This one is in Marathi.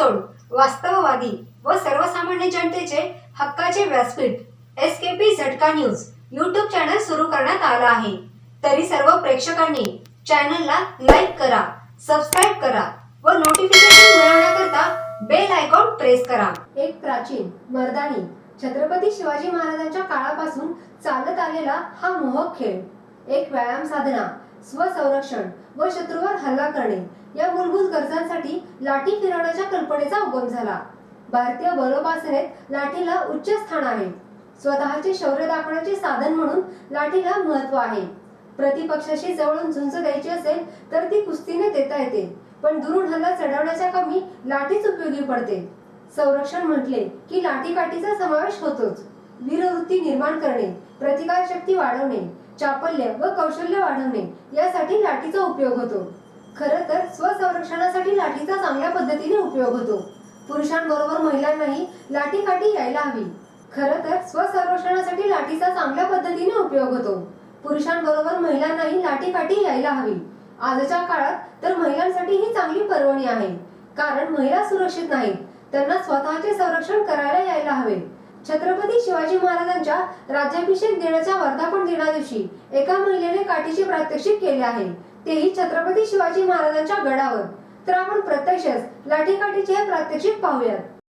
तोड. वास्तववादी व सर्वसामान्य जनतेचे हक्काचे व्यासपीठ. S K P Jhatka news. YouTube channel सुरू करण्यात आला आहे. तरी सर्व प्रेक्षकांनी चॅनलला लाईक करा सबस्क्राईब करा व नोटिफिकेशन मिळवण्याकरता बेल आयकॉन प्रेस करा. एक प्राचीन मर्दानी छत्रपती शिवाजी महाराजांच्या काळापासून चालत आलेला हा मोहक खेळ. एक व्यायाम साधना. स्वसंरक्षण व शत्रूवर हल्ला करणे या मूलभूत गरजांसाठी लाठी फिरवण्याच्या कल्पनेचा उगम झाला. भारतीय बलोपासनेत लाठीला उच्च स्थान आहे. स्वतःचे शौर्य दाखवण्याचे साधन म्हणून लाठीला महत्त्व आहे. प्रतिपक्षाशी जवळून झुंज द्यायची असेल तर ती कुस्तीने देता येते पण दुरून हल्ला चढवण्याच्या कमी लाठीच उपयोगी पडते. संरक्षण म्हटले की लाठी काठीचा समावेश होतोच. वीरवृत्ती निर्माण करणे प्रतिकार शक्ती वाढवणे चापल्य व कौशल्य वाढवणे यासाठी लाठीचा उपयोग होतो. खरं तर स्वसंरक्षणासाठी लाठीचा चांगल्या पद्धतीने उपयोग होतो. पुरुषांबरोबर महिलांनाही लाठी काठी यायला हवी. खरं तर स्वसंरक्षणासाठी लाठीचा चांगल्या पद्धतीने उपयोग होतो. पुरुषांबरोबर महिलांनाही लाठी काठी यायला हवी. आजच्या काळात तर महिलांसाठी ही चांगली पर्वणी आहे. कारण महिला सुरक्षित नाहीत. त्यांना स्वतःचे संरक्षण करायला यायला हवे. छत्रपती शिवाजी महाराजांच्या राज्याभिषेक दिनाच्या वर्धापन दिना दिवशी एका महिलेने काठीचे प्रात्यक्षिक केले आहे. तेही छत्रपती शिवाजी महाराजांच्या गडावर. तर आपण प्रत्यक्षच लाठी काठीचे हे प्रात्यक्षिक पाहूयात.